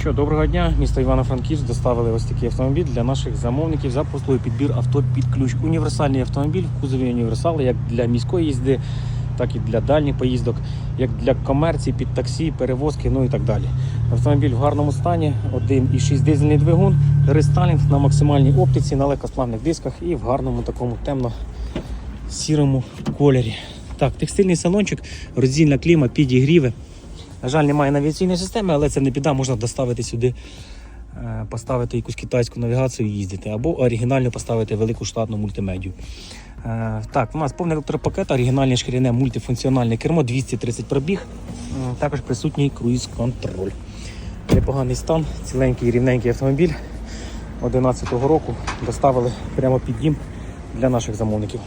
Що, доброго дня, місто Івано-Франківськ доставили ось такий автомобіль для наших замовників за послугою підбір авто під ключ. Універсальний автомобіль в кузові універсал, як для міської їзди, так і для дальніх поїздок, як для комерції, під таксі, перевозки, ну і так далі. Автомобіль в гарному стані, 1,6 дизельний двигун, рестайлінг на максимальній оптиці, на легкосплавних дисках і в гарному такому темно-сірому кольорі. Так, текстильний салончик, роздільна кліма, підігріви. На жаль, немає навігаційної системи, але це не біда, можна доставити сюди, е, поставити якусь китайську навігацію і їздити, або оригінально поставити велику штатну мультимедію. Е, Так, у нас повний електропакет, оригінальне шкіряне мультифункціональне кермо, 230 пробіг, також присутній круїз-контроль. Непоганий стан, ціленький рівненький автомобіль 2011 року доставили прямо під дім для наших замовників.